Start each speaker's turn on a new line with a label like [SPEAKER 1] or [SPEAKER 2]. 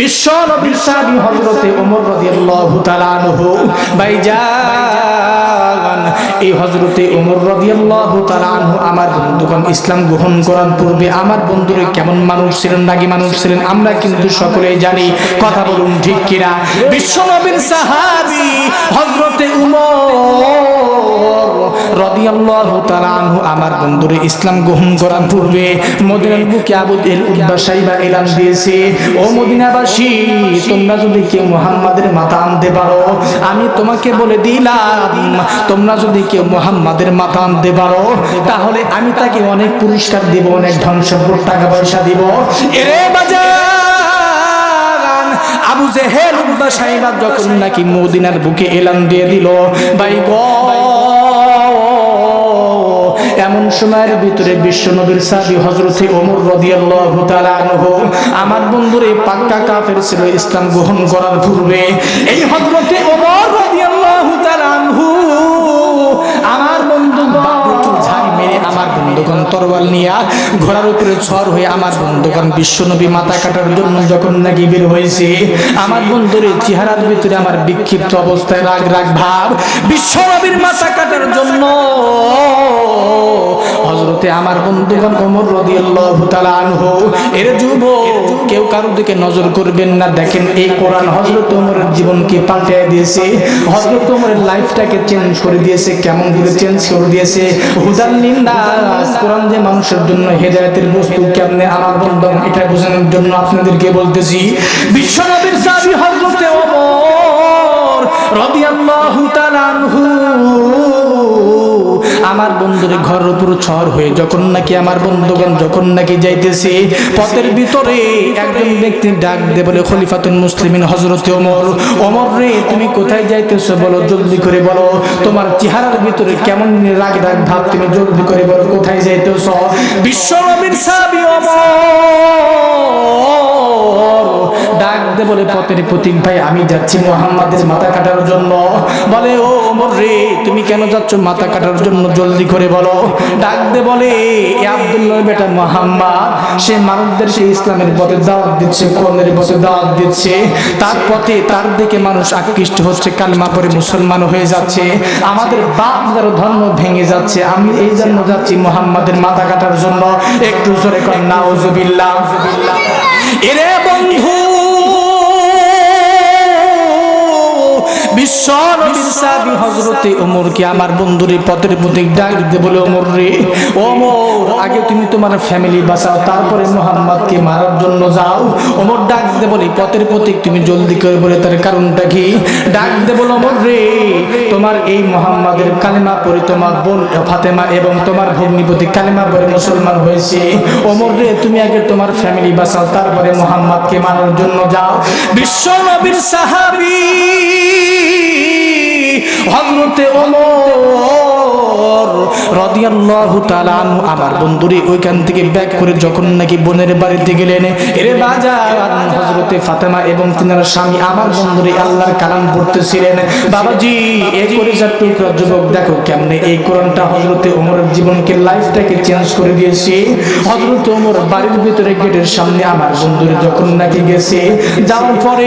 [SPEAKER 1] বিশ্ব নবীর সাহাবী হযরতে ওমর রাদিয়াল্লাহু তাআলা আনহু। ভাইজান, এই হযরতে ওমর রাদিয়াল্লাহু তাআলা আনহু আমার বন্ধুগণ, ইসলাম গ্রহণ করার পূর্বে আমার বন্ধুরে কেমন মানুষ ছিলেন, রাগী মানুষ ছিলেন, আমরা কিন্তু সকলেই জানি, কথা বলুন ঠিক কিনা? বিশ্ব নবীর সাহাবী হযরতে ওমর আমার বন্ধুরে ইসলাম গ্রহণ করার পূর্বে মদিনার বুকে আবু এল এলান দিয়েছে। ও মদিনাবাসী, তোমরা যদি কেউ মাথা আনতে পারো, আমি তোমাকে বলে দিলাম, তোমরা যদি কেউ মাথা আনতে পারো, তাহলে আমি তাকে অনেক পুরস্কার দিব, অনেক সম্পদ, টাকা পয়সা দিব। আবু জেহেল উদ্বা সাইবা যখন নাকি মদিনার বুকে এলান দিয়ে দিল, ভাই গো এমন সময়ের ভিতরে বিশ্ব নবীর সাহাবী হযরতে ওমর রাদিয়াল্লাহু তাআলা আনহু, আমার বন্ধুরে পাক্কা কাফের ছিল, ইসলাম গ্রহণ করার পূর্বে এই হযরতে ওমর রাদিয়াল্লাহু আমার বন্ধুগণ তরবাল নিয়ে ঘোড়ার উপরে ছর হয়ে আমার বন্ধুগণ বিশ্বনবী মাথা কাটার জন্য যখন নাকি বের হয়েছে, আমার বন্ধুর চেহারার ভিতরে আমার বিক্ষিপ্ত অবস্থায় রাগ রাগ, ভাব বিশ্বনবীর মাথা কাটার জন্য। হজরতে আমার বন্ধুগণ ওমর রাদিয়াল্লাহু তাআলা আনহু, এর যুব কেউ কারও দিকে নজর করবেন না, দেখেন এই কোরআন হযরত ওমরের জীবনকে পাল্টে দিয়েছে? হযরত ওমরের লাইফটাকে চেঞ্জ করে দিয়েছে, কেমন করে চেঞ্জ করে দিয়েছে? হুদাল নিন্দা কোরআন যে মানুষের জন্য হেদায়েতের বস্তু কেমনে আমার বন্ধন, এটা বোঝানোর জন্য আপনাদেরকে বলতেছি বিশ্বনাথের সাহাবী হযরতে ওমর আমার ঘর পুরো ছর হয়ে যখন নাকি আমার বন্ধুগণ যখন নাকি যাইতেছে, পথের ভিতরে একজন ব্যক্তি ডাক দে বলে, খলিফাতুল মুসলিমিন হজরত ওমর। ওমর রে, তুমি কোথায় যাইতেছো বলো, জলদি করে বলো। তোমার চেহারার ভিতরে কেমন রাগ ডাক ভাব তুমি জলদি করে বলো, কোথায় যাইতেছ? বিশ্ব নবীর সাহাবী ওমর। ডাক দে বলে পথের প্রতীক, ভাই, আমি যাচ্ছি মোহাম্মদের মাথা কাটার জন্য। বলে, ও ওমর রে, তুমি কেন যাচ্ছ মাথা কাটার জন্য? জলদি করে বলো। ডাক দে বলে, এ আব্দুল্লাহ বেটা মোহাম্মদ, সে মানুষদেরকে ইসলামের পথে দাওয়াত দিচ্ছে, কোরআনের পথে দাওয়াত দিচ্ছে। তার পথে তার দিকে মানুষ আকৃষ্ট হচ্ছে, কালমা পরে মুসলমান হয়ে যাচ্ছে। আমাদের বাপ দারো ধর্ম ভেঙে যাচ্ছে, আমি এই জন্য যাচ্ছি মোহাম্মদের মাথা কাটার জন্য। একটু জোরে কর নাউজুবিল্লাহ। এরে বন্ধু বিশ্ব নবীর সাহাবী হযরতে ওমরকে আমার বন্ধুরে পথের প্রতীক ডাক দিতে বলে ওমর রে ওমর আগে তুমি তোমার ফ্যামিলি বাঁচাও তারপরে মোহাম্মদকে মারার জন্য যাও। ওমর ডাক দিতে বলে পথের প্রতীক তুমি জলদি করে বলে তার কারণটা কি? ডাক দিতে বলে ওমর রে তোমার এই মোহাম্মদের কালেমা পড়ে তোমার বোন ফাতেমা এবং তোমার ভগ্নিপতি কালেমা পড়ে মুসলমান হয়েছে। ওমর রে তুমি আগে তোমার ফ্যামিলি বাঁচাও তারপরে মোহাম্মদকে মারার জন্য যাও। বিশ্ব নবীর সাহাবী হযরতে ওমর আমার বন্ধুরে ওইখান থেকে ব্যাক করে যখন নাকি বোনের বাড়িতে গেলেন, এরে বাজার হযরতে ফাতেমা এবং তিনার স্বামী, আমার বন্ধুরে আল্লাহর কালাম পড়তেছিলেন। বাবাজি এই যুবক, দেখো কেমনে এই কোরআনটা হযরতে ওমরের জীবনকে লাইফটাকে চেঞ্জ করে দিয়েছে। হযরত ওমর বাড়ির ভিতরে গেটের সামনে আমার বন্ধুরে যখন নাকি গেছে, যাওয়ার পরে